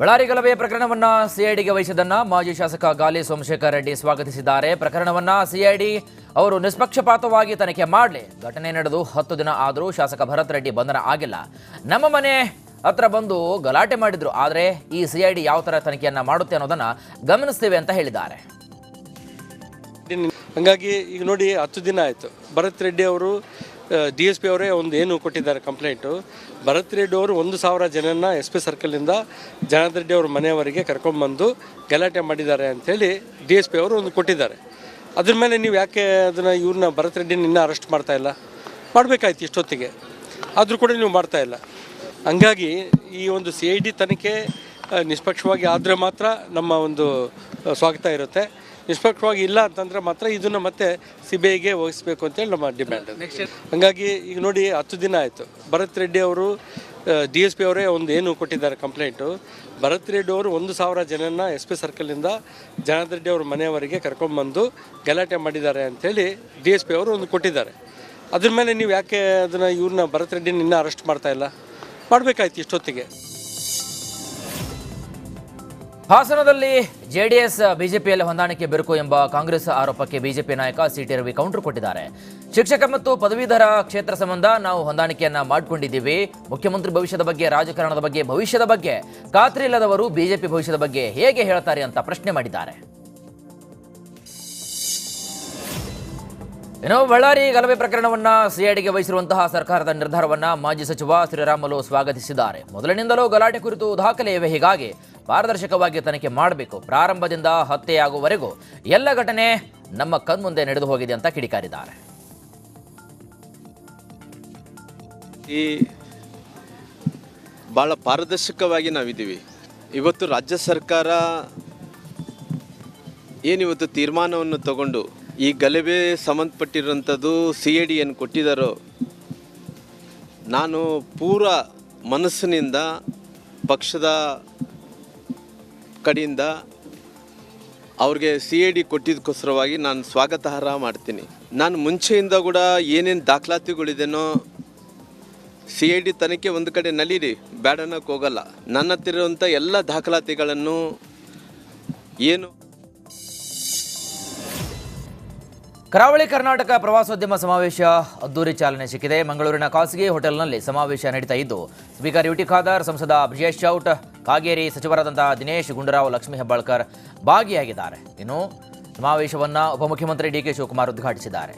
ಬಳ್ಳಾರಿ ಗಲಭೆ ಪ್ರಕರಣವನ್ನ ಸಿಐಡಿಗೆ ವಹಿಸಿದ್ದನ್ನ ಮಾಜಿ ಶಾಸಕ ಗಾಲಿ ಸೋಮಶೇಖರ್ ರೆಡ್ಡಿ ಸ್ವಾಗತಿಸಿದ್ದಾರೆ. ಪ್ರಕರಣವನ್ನ ಸಿಐಡಿ ಅವರು ನಿಷ್ಪಕ್ಷಪಾತವಾಗಿ ತನಿಖೆ ಮಾಡಲಿ. ಘಟನೆ ನಡೆದು ಹತ್ತು ದಿನ ಆದರೂ ಶಾಸಕ ಭರತ್ ರೆಡ್ಡಿ ಬಂಧನ ಆಗಿಲ್ಲ. ನಮ್ಮ ಮನೆ ಹತ್ರ ಬಂದು ಗಲಾಟೆ ಮಾಡಿದ್ರು. ಆದರೆ ಈ ಸಿಐಡಿ ಯಾವ ಥರ ತನಿಖೆಯನ್ನ ಮಾಡುತ್ತೆ ಅನ್ನೋದನ್ನ ಗಮನಿಸ್ತೇವೆ ಅಂತ ಹೇಳಿದ್ದಾರೆ. ಹಂಗಾಗಿ ಈಗ ನೋಡಿ ಹತ್ತು ದಿನ ಆಯಿತು. ಭರತ್ ರೆಡ್ಡಿ ಅವರು ಡಿ ಎಸ್ ಪಿ ಅವರೇ ಒಂದು ಏನು ಕೊಟ್ಟಿದ್ದಾರೆ ಕಂಪ್ಲೇಂಟು? ಭರತ್ ರೆಡ್ಡಿ ಅವರು ಒಂದು ಸಾವಿರ ಜನನ ಎಸ್ ಪಿ ಸರ್ಕಲಿಂದ ಜನಾರ್ದನ್ ರೆಡ್ಡಿ ಅವ್ರ ಮನೆಯವರಿಗೆ ಕರ್ಕೊಂಡ್ಬಂದು ಗಲಾಟೆ ಮಾಡಿದ್ದಾರೆ ಅಂಥೇಳಿ ಡಿ ಎಸ್ ಪಿ ಅವರು ಒಂದು ಕೊಟ್ಟಿದ್ದಾರೆ. ಅದ್ರ ಮೇಲೆ ನೀವು ಯಾಕೆ ಅದನ್ನು ಇವ್ರನ್ನ ಭರತ್ ರೆಡ್ಡಿನ ಇನ್ನೂ ಅರೆಸ್ಟ್ ಮಾಡ್ತಾ ಇಲ್ಲ? ಮಾಡಬೇಕಾಯ್ತು ಇಷ್ಟೊತ್ತಿಗೆ. ಆದರೂ ಕೂಡ ನೀವು ಮಾಡ್ತಾ ಇಲ್ಲ. ಹಂಗಾಗಿ ಈ ಒಂದು ಸಿ ಐ ಡಿ ತನಿಖೆ ನಿಷ್ಪಕ್ಷವಾಗಿ ಆದರೆ ಮಾತ್ರ ನಮ್ಮ ಒಂದು ಸ್ವಾಗತ ಇರುತ್ತೆ. ನಿಷ್ಪಕ್ಷವಾಗಿ ಇಲ್ಲ ಅಂತಂದ್ರೆ ಮಾತ್ರ ಇದನ್ನ ಮತ್ತೆ ಸಿ ಬಿ ಐಗೆ ವಹಿಸಬೇಕು ಅಂತೇಳಿ ನಮ್ಮ ಡಿಮ್ಯಾಂಡ್ ಹಂಗಾಗಿ ಈಗ ನೋಡಿ ಹತ್ತು ದಿನ ಆಯಿತು. ಭರತ್ ರೆಡ್ಡಿ ಅವರು ಡಿ ಎಸ್ ಪಿ ಅವರೇ ಒಂದು ಏನು ಕೊಟ್ಟಿದ್ದಾರೆ ಕಂಪ್ಲೇಂಟು ಭರತ್ ರೆಡ್ಡಿ ಅವರು ಒಂದು ಸಾವಿರ ಜನನ ಎಸ್ ಪಿ ಸರ್ಕಲಿಂದ ಜನಾರ್ದನ್ ರೆಡ್ಡಿ ಅವ್ರ ಮನೆಯವರಿಗೆ ಕರ್ಕೊಂಡ್ಬಂದು ಗಲಾಟೆ ಮಾಡಿದ್ದಾರೆ ಅಂಥೇಳಿ ಡಿ ಎಸ್ ಪಿ ಅವರು ಒಂದು ಕೊಟ್ಟಿದ್ದಾರೆ. ಅದ್ರ ಮೇಲೆ ನೀವು ಯಾಕೆ ಅದನ್ನು ಇವ್ರನ್ನ ಭರತ್ ರೆಡ್ಡಿನ ಇನ್ನೂ ಅರೆಸ್ಟ್ ಮಾಡ್ತಾ ಇಲ್ಲ? ಮಾಡಬೇಕಾಯ್ತು ಇಷ್ಟೊತ್ತಿಗೆ. ಹಾಸನದಲ್ಲಿ ಜೆಡಿಎಸ್, ಬಿಜೆಪಿಯಲ್ಲಿ ಹೊಂದಾಣಿಕೆ ಬೆರುಕು ಎಂಬ ಕಾಂಗ್ರೆಸ್ ಆರೋಪಕ್ಕೆ ಬಿಜೆಪಿ ನಾಯಕ ಸಿಟಿ ರವಿ ಕೌಂಟರ್ ಕೊಟ್ಟಿದ್ದಾರೆ. ಶಿಕ್ಷಕ ಮತ್ತು ಪದವೀಧರ ಕ್ಷೇತ್ರ ಸಂಬಂಧ ನಾವು ಹೊಂದಾಣಿಕೆಯನ್ನ ಮಾಡಿಕೊಂಡಿದ್ದೀವಿ. ಮುಖ್ಯಮಂತ್ರಿ ಭವಿಷ್ಯದ ಬಗ್ಗೆ, ರಾಜಕಾರಣದ ಬಗ್ಗೆ, ಭವಿಷ್ಯದ ಬಗ್ಗೆ. ಖಾತ್ರಿ ಇಲ್ಲದವರು ಬಿಜೆಪಿ ಭವಿಷ್ಯದ ಬಗ್ಗೆ ಹೇಗೆ ಹೇಳ್ತಾರೆ ಅಂತ ಪ್ರಶ್ನೆ ಮಾಡಿದ್ದಾರೆ. ಇನ್ನು ಬಳ್ಳಾರಿ ಗಲಭೆ ಪ್ರಕರಣವನ್ನ ಸಿಐಡಿಗೆ ವಹಿಸಿರುವಂತಹ ಸರ್ಕಾರದ ನಿರ್ಧಾರವನ್ನ ಮಾಜಿ ಸಚಿವ ಶ್ರೀರಾಮುಲು ಸ್ವಾಗತಿಸಿದ್ದಾರೆ. ಮೊದಲಿನಿಂದಲೂ ಗಲಾಟೆ ಕುರಿತು ದಾಖಲೆ ಇವೆ ಹೀಗಾಗಿ ಪಾರದರ್ಶಕವಾಗಿ ತನಿಖೆ ಮಾಡಬೇಕು. ಪ್ರಾರಂಭದಿಂದ ಹತ್ಯೆಯಾಗುವವರೆಗೂ ಎಲ್ಲ ಘಟನೆ ನಮ್ಮ ಕಣ್ಮುಂದೆ ನಡೆದು ಹೋಗಿದೆ ಅಂತ ಕಿಡಿಕಾರಿದ್ದಾರೆ. ಈ ಭಾಳ ಪಾರದರ್ಶಕವಾಗಿ ನಾವಿದ್ದೀವಿ. ಇವತ್ತು ರಾಜ್ಯ ಸರ್ಕಾರ ಏನಿವತ್ತು ತೀರ್ಮಾನವನ್ನು ತಗೊಂಡು ಈ ಗಲಭೆ ಸಂಬಂಧಪಟ್ಟಿರುವಂಥದ್ದು ಸಿ ಎ ಡಿ ಏನು ಕೊಟ್ಟಿದ್ದಾರೋ ನಾನು ಪೂರ ಮನಸ್ಸಿನಿಂದ ಪಕ್ಷದ ಕಡೆಯಿಂದ ಅವ್ರಿಗೆ ಸಿ ಐ ಡಿ ಕೊಟ್ಟಿದ್ದಕ್ಕೋಸ್ಕರವಾಗಿ ನಾನು ಸ್ವಾಗತಾರ್ಹ ಮಾಡ್ತೀನಿ. ನಾನು ಮುಂಚೆಯಿಂದ ಕೂಡ ಏನೇನು ದಾಖಲಾತಿಗಳಿದೆನೋ ಸಿ ಐ ಡಿ ತನಿಖೆ ಒಂದು ಕಡೆ ನಲೀರಿ ಬ್ಯಾಡ ಅನ್ನೋಕೆ ಹೋಗಲ್ಲ. ನನ್ನ ಹತ್ತಿರ ಇರುವಂಥ ಎಲ್ಲ ದಾಖಲಾತಿಗಳನ್ನು ಏನು ಕರಾವಳಿ ಕರ್ನಾಟಕ ಪ್ರವಾಸೋದ್ಯಮ ಸಮಾವೇಶ ಅದ್ದೂರಿ ಚಾಲನೆ ಸಿಕ್ಕಿದೆ. ಮಂಗಳೂರಿನ ಖಾಸಗಿ ಹೋಟೆಲ್ನಲ್ಲಿ ಸಮಾವೇಶ ನಡೀತಾ ಇದ್ದು ಸ್ಪೀಕರ್ ಯುಟಿ ಖಾದರ್, ಸಂಸದ ಬ್ರಿಜೇಶ್ ಚೌಟ್, ಕಾಗೇರಿ ಸಚಿವರಾದಂತಹ ದಿನೇಶ್ ಗುಂಡೂರಾವ್, ಲಕ್ಷ್ಮೀ ಹೆಬ್ಬಾಳ್ಕರ್ ಭಾಗಿಯಾಗಿದ್ದಾರೆ. ಇನ್ನು ಸಮಾವೇಶವನ್ನು ಉಪಮುಖ್ಯಮಂತ್ರಿ ಡಿ ಕೆ ಶಿವಕುಮಾರ್ ಉದ್ಘಾಟಿಸಿದ್ದಾರೆ.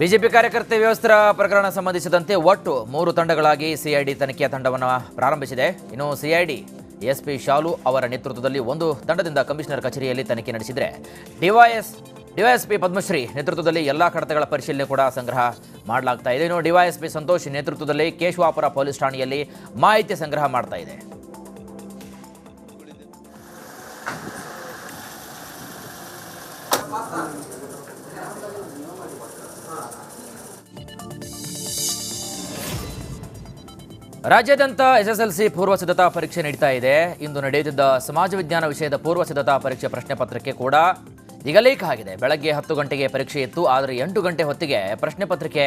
ಬಿಜೆಪಿ ಕಾರ್ಯಕರ್ತೆ ವ್ಯವಸ್ಥರ ಪ್ರಕರಣ ಸಂಬಂಧಿಸಿದಂತೆ ಒಟ್ಟು ಮೂರು ತಂಡಗಳಾಗಿ ಸಿಐಡಿ ತನಿಖೆಯ ತಂಡವನ್ನು ಪ್ರಾರಂಭಿಸಿದೆ. ಇನ್ನು ಸಿಐಡಿ ಎಸ್ಪಿ ಶಾಲು ಅವರ ನೇತೃತ್ವದಲ್ಲಿ ಒಂದು ತಂಡದಿಂದ ಕಮಿಷನರ್ ಕಚೇರಿಯಲ್ಲಿ ತನಿಖೆ ನಡೆಸಿದರೆ ಡಿವೈಎಸ್, ಡಿವೈಎಸ್ಪಿ ಪದ್ಮಶ್ರೀ ನೇತೃತ್ವದಲ್ಲಿ ಎಲ್ಲ ಕಡತಗಳ ಪರಿಶೀಲನೆ ಕೂಡ ಸಂಗ್ರಹ ಮಾಡಲಾಗ್ತಾ ಇದೆ. ಇನ್ನು ಡಿವೈಎಸ್ಪಿ ಸಂತೋಷ್ ನೇತೃತ್ವದಲ್ಲಿ ಕೇಶವಾಪುರ ಪೊಲೀಸ್ ಠಾಣೆಯಲ್ಲಿ ಮಾಹಿತಿ ಸಂಗ್ರಹ ಮಾಡ್ತಾ ಇದೆ. ರಾಜ್ಯಾದ್ಯಂತ ಎಸ್ಎಸ್ಎಲ್ಸಿ ಪೂರ್ವ ಸಿದ್ಧತಾ ಪರೀಕ್ಷೆ ನಡೀತಾ ಇದೆ. ಇಂದು ನಡೆಯುತ್ತಿದ್ದ ಸಮಾಜ ವಿಜ್ಞಾನ ವಿಷಯದ ಪೂರ್ವ ಸಿದ್ಧತಾ ಪರೀಕ್ಷೆ ಪ್ರಶ್ನೆ ಪತ್ರಿಕೆ ಕೂಡ ಈಗ ಲೀಕ್ ಆಗಿದೆ. ಬೆಳಗ್ಗೆ ಹತ್ತು ಗಂಟೆಗೆ ಪರೀಕ್ಷೆ ಇತ್ತು, ಆದರೆ ಎಂಟು ಗಂಟೆ ಹೊತ್ತಿಗೆ ಪ್ರಶ್ನೆ ಪತ್ರಿಕೆ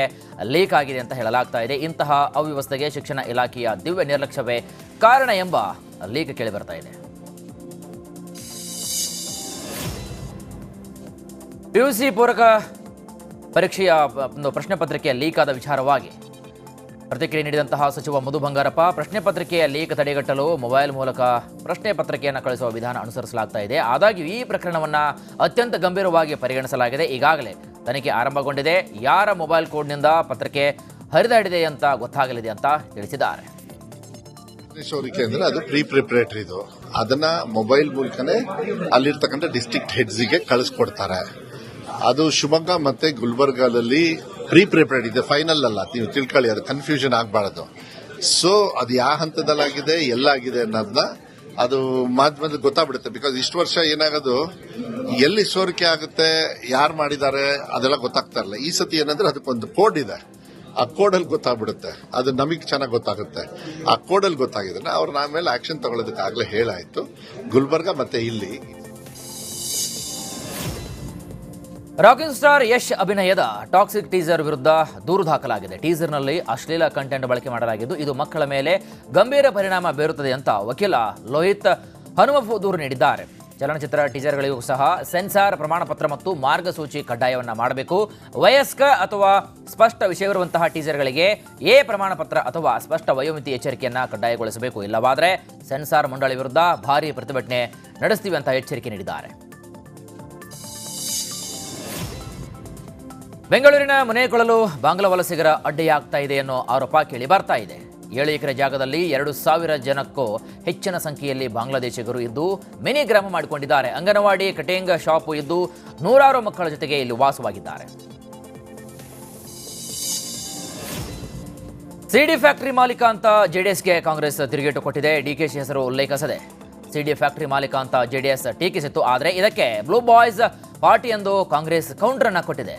ಲೀಕ್ ಆಗಿದೆ ಅಂತ ಹೇಳಲಾಗ್ತಾ ಇದೆ. ಇಂತಹ ಅವ್ಯವಸ್ಥೆಗೆ ಶಿಕ್ಷಣ ಇಲಾಖೆಯ ದಿವ್ಯ ನಿರ್ಲಕ್ಷ್ಯವೇ ಕಾರಣ ಎಂಬ ಲೀಕ್ ಕೇಳಿಬರ್ತಾ ಇದೆ. ಪಿಯುಸಿ ಪೂರಕ ಪರೀಕ್ಷೆಯ ಒಂದು ಪ್ರಶ್ನೆ ಪತ್ರಿಕೆ ಲೀಕ್ ಆದ ವಿಚಾರವಾಗಿ ಪ್ರತಿಕ್ರಿಯೆ ನೀಡಿದಂತಹ ಸಚಿವ ಮಧು ಬಂಗಾರಪ್ಪ, ಪ್ರಶ್ನೆ ಪತ್ರಿಕೆಯ ಲೀಕ್ ತಡೆಗಟ್ಟಲು ಮೊಬೈಲ್ ಮೂಲಕ ಪ್ರಶ್ನೆ ಪತ್ರಿಕೆಯನ್ನು ಕಳಿಸುವ ವಿಧಾನ ಅನುಸರಿಸಲಾಗ್ತಾ ಇದೆ. ಆದಾಗ್ಯೂ ಈ ಪ್ರಕರಣವನ್ನು ಅತ್ಯಂತ ಗಂಭೀರವಾಗಿ ಪರಿಗಣಿಸಲಾಗಿದೆ. ಈಗಾಗಲೇ ತನಿಖೆ ಆರಂಭಗೊಂಡಿದೆ. ಯಾರ ಮೊಬೈಲ್ ಕೋಡ್ನಿಂದ ಪತ್ರಿಕೆ ಹರಿದಾಡಿದೆ ಅಂತ ಗೊತ್ತಾಗಲಿದೆ ಅಂತ ತಿಳಿಸಿದ್ದಾರೆ. ಸೋರಿಕೆ ಅಂದ್ರೆ ಅದು ಪ್ರೀ ಪ್ರಿಪರೇಟರಿದು ಅದನ್ನ ಮೊಬೈಲ್ ಮೂಲಕನೇ ಅಲ್ಲಿರ್ತಕ್ಕಂಥ ಡಿಸ್ಟ್ರಿಕ್ಟ್ ಹೆಡ್ಸ್ಗೆ ಕಳಿಸ್ಕೊಡ್ತಾರೆ. ಅದು ಶಿವಮೊಗ್ಗ ಮತ್ತೆ ಗುಲ್ಬರ್ಗಾದಲ್ಲಿ ಪ್ರೀ ಪ್ರಿಪೇರ್ಡ್ ಇದೆ ಫೈನಲ್ ಅಲ್ಲ. ನೀವು ತಿಳ್ಕೊಳ್ಳಿ, ಅದು ಕನ್ಫ್ಯೂಷನ್ ಆಗಬಾರ್ದು. ಸೊ ಅದು ಯಾವ ಹಂತದಲ್ಲಾಗಿದೆ, ಎಲ್ಲಾಗಿದೆ ಅನ್ನೋದನ್ನ ಅದು ಮಾಧ್ಯಮದಲ್ಲಿ ಗೊತ್ತಾಗ್ಬಿಡುತ್ತೆ. ಬಿಕಾಸ್ ಇಷ್ಟು ವರ್ಷ ಏನಾಗೋದು, ಎಲ್ಲಿ ಸೋರಿಕೆ ಆಗುತ್ತೆ, ಯಾರು ಮಾಡಿದ್ದಾರೆ, ಅದೆಲ್ಲ ಗೊತ್ತಾಗ್ತಾ ಇರಲ್ಲ. ಈ ಸತಿ ಏನಂದ್ರೆ ಅದಕ್ಕೊಂದು ಕೋಡ್ ಇದೆ. ಆ ಕೋಡಲ್ಲಿ ಗೊತ್ತಾಗ್ಬಿಡುತ್ತೆ. ಅದು ನಮಗೆ ಚೆನ್ನಾಗಿ ಗೊತ್ತಾಗುತ್ತೆ. ಆ ಕೋಡಲ್ಲಿ ಗೊತ್ತಾಗಿದ್ರೆ ಅವ್ರು ಆಮೇಲೆ ಆಕ್ಷನ್ ತಗೊಳ್ಳೋದಕ್ಕಾಗಲೇ ಹೇಳಾಯಿತು ಹೇಳಾಯ್ತು. ಗುಲ್ಬರ್ಗ ಮತ್ತೆ ಇಲ್ಲಿ ರಾಕಿಂಗ್ ಸ್ಟಾರ್ ಯಶ್ ಅಭಿನಯದ ಟಾಕ್ಸಿಕ್ ಟೀಸರ್ ವಿರುದ್ಧ ದೂರು ದಾಖಲಾಗಿದೆ. ಟೀಸರ್ನಲ್ಲಿ ಅಶ್ಲೀಲ ಕಂಟೆಂಟ್ ಬಳಕೆ ಮಾಡಲಾಗಿದ್ದು, ಇದು ಮಕ್ಕಳ ಮೇಲೆ ಗಂಭೀರ ಪರಿಣಾಮ ಬೀರುತ್ತದೆ ಅಂತ ವಕೀಲ ಲೋಹಿತ್ ಹನುಮಫು ದೂರು ನೀಡಿದ್ದಾರೆ. ಚಲನಚಿತ್ರ ಟೀಸರ್ಗಳಿಗೂ ಸಹ ಸೆನ್ಸಾರ್ ಪ್ರಮಾಣ ಪತ್ರ ಮತ್ತು ಮಾರ್ಗಸೂಚಿ ಕಡ್ಡಾಯವನ್ನು ಮಾಡಬೇಕು. ವಯಸ್ಕ ಅಥವಾ ಸ್ಪಷ್ಟ ವಿಷಯವಿರುವಂತಹ ಟೀಸರ್ಗಳಿಗೆ ಎ ಪ್ರಮಾಣ ಪತ್ರ ಅಥವಾ ಸ್ಪಷ್ಟ ವಯೋಮಿತಿ ಎಚ್ಚರಿಕೆಯನ್ನು ಕಡ್ಡಾಯಗೊಳಿಸಬೇಕು. ಇಲ್ಲವಾದರೆ ಸೆನ್ಸಾರ್ ಮಂಡಳಿ ವಿರುದ್ಧ ಭಾರೀ ಪ್ರತಿಭಟನೆ ನಡೆಸ್ತೀವಿ ಅಂತ ಎಚ್ಚರಿಕೆ ನೀಡಿದ್ದಾರೆ. ಬೆಂಗಳೂರಿನ ಮನೆಗೊಳ್ಳಲು ಬಾಂಗ್ಲಾ ವಲಸಿಗರ ಅಡ್ಡೆಯಾಗ್ತಾ ಇದೆ ಅನ್ನೋ ಆರೋಪ ಕೇಳಿ ಬರ್ತಾ ಇದೆ. ಏಳು ಎಕರೆ ಜಾಗದಲ್ಲಿ ಎರಡು ಸಾವಿರ ಜನಕ್ಕೂ ಹೆಚ್ಚಿನ ಸಂಖ್ಯೆಯಲ್ಲಿ ಬಾಂಗ್ಲಾದೇಶಿಗರು ಇದ್ದು, ಮಿನಿ ಗ್ರಾಮ ಮಾಡಿಕೊಂಡಿದ್ದಾರೆ. ಅಂಗನವಾಡಿ, ಕಟಿಂಗ್ ಶಾಪ್ ಇದ್ದು, ನೂರಾರು ಮಕ್ಕಳ ಜೊತೆಗೆ ಇಲ್ಲಿ ವಾಸವಾಗಿದ್ದಾರೆ. ಸಿಡಿ ಫ್ಯಾಕ್ಟರಿ ಮಾಲೀಕ ಅಂತ ಜೆಡಿಎಸ್ಗೆ ಕಾಂಗ್ರೆಸ್ ತಿರುಗೇಟು ಕೊಟ್ಟಿದೆ. ಡಿಕೆಶಿ ಹೆಸರು ಉಲ್ಲೇಖಿಸದೆ ಸಿಡಿ ಫ್ಯಾಕ್ಟರಿ ಮಾಲೀಕ ಅಂತ ಜೆಡಿಎಸ್ ಟೀಕಿಸಿತ್ತು. ಆದರೆ ಇದಕ್ಕೆ ಬ್ಲೂ ಬಾಯ್ಸ್ ಪಾರ್ಟಿ ಎಂದು ಕಾಂಗ್ರೆಸ್ ಕೌಂಟರ್ ಅನ್ನ ಕೊಟ್ಟಿದೆ.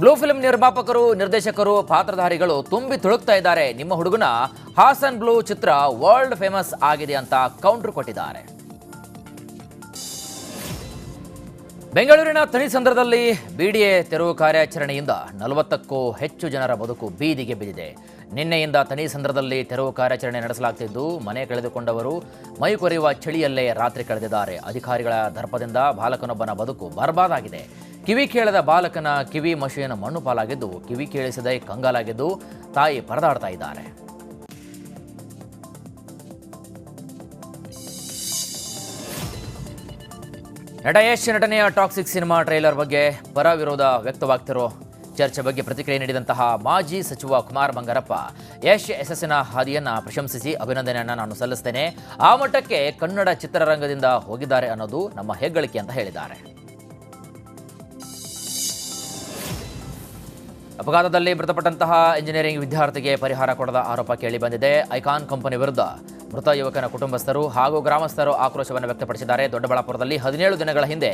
ಬ್ಲೂ ಫಿಲ್ಮ್ ನಿರ್ಮಾಪಕರು, ನಿರ್ದೇಶಕರು, ಪಾತ್ರಧಾರಿಗಳು ತುಂಬಿ ತುಳುಕ್ತಾ ಇದ್ದಾರೆ. ನಿಮ್ಮ ಹುಡುಗನ ಹಾಸನ್ ಬ್ಲೂ ಚಿತ್ರ ವರ್ಲ್ಡ್ ಫೇಮಸ್ ಆಗಿದೆ ಅಂತ ಕೌಂಟರ್ ಕೊಟ್ಟಿದ್ದಾರೆ. ಬೆಂಗಳೂರಿನ ಸಂದರ್ಭದಲ್ಲಿ ಬಿಡಿಎ ತೆರವು ಕಾರ್ಯಾಚರಣೆಯಿಂದ ನಲವತ್ತಕ್ಕೂ ಹೆಚ್ಚು ಜನರ ಬದುಕು ಬೀದಿಗೆ ಬಿದ್ದಿದೆ. ನಿನ್ನೆಯಿಂದ ಸಂದರ್ಭದಲ್ಲಿ ತೆರವು ಕಾರ್ಯಾಚರಣೆ ನಡೆಸಲಾಗ್ತಿದ್ದು, ಮನೆ ಕಳೆದುಕೊಂಡವರು ಮೈ ಕೊರೆಯುವ ಚಳಿಯಲ್ಲೇ ರಾತ್ರಿ ಕಳೆದಿದ್ದಾರೆ. ಅಧಿಕಾರಿಗಳ ದರ್ಪದಿಂದ ಬಾಲಕನೊಬ್ಬನ ಬದುಕು ಬರ್ಬಾದಾಗಿದೆ. ಕಿವಿ ಕೇಳದ ಬಾಲಕನ ಕಿವಿ ಮಷೀನ್ ಮಣ್ಣು ಪಾಲಾಗಿದ್ದು, ಕಿವಿ ಕೇಳಿಸದೆ ಕಂಗಾಲಾಗಿದ್ದು ತಾಯಿ ಪರದಾಡ್ತಾ ಇದ್ದಾರೆ. ನಟ ಯಶ್ ನಟನೆಯ ಟಾಕ್ಸಿಕ್ ಸಿನಿಮಾ ಟ್ರೈಲರ್ ಬಗ್ಗೆ ಪರ ವಿರೋಧ ವ್ಯಕ್ತವಾಗ್ತಿರೋ ಚರ್ಚೆ ಬಗ್ಗೆ ಪ್ರತಿಕ್ರಿಯೆ ನೀಡಿದಂತಹ ಮಾಜಿ ಸಚಿವ ಕುಮಾರ್ ಬಂಗಾರಪ್ಪ, ಯಶ್ ಯಶಸ್ಸಿನ ಹಾದಿಯನ್ನು ಪ್ರಶಂಸಿಸಿ ಅಭಿನಂದನೆಯನ್ನು ನಾನು ಸಲ್ಲಿಸ್ತೇನೆ. ಆ ಮಟ್ಟಕ್ಕೆ ಕನ್ನಡ ಚಿತ್ರರಂಗದಿಂದ ಹೋಗಿದ್ದಾರೆ ಅನ್ನೋದು ನಮ್ಮ ಹೆಗ್ಗಳಿಕೆ ಅಂತ ಹೇಳಿದ್ದಾರೆ. ಅಪಘಾತದಲ್ಲಿ ಮೃತಪಟ್ಟಂತಹ ಇಂಜಿನಿಯರಿಂಗ್ ವಿದ್ಯಾರ್ಥಿಗೆ ಪರಿಹಾರ ಕೊಡದ ಆರೋಪ ಕೇಳಿ ಬಂದಿದೆ. ಐಕಾನ್ ಕಂಪನಿ ವಿರುದ್ಧ ಮೃತ ಯುವಕನ ಕುಟುಂಬಸ್ಥರು ಹಾಗೂ ಗ್ರಾಮಸ್ಥರು ಆಕ್ರೋಶವನ್ನು ವ್ಯಕ್ತಪಡಿಸಿದ್ದಾರೆ. ದೊಡ್ಡಬಳ್ಳಾಪುರದಲ್ಲಿ ಹದಿನೇಳು ದಿನಗಳ ಹಿಂದೆ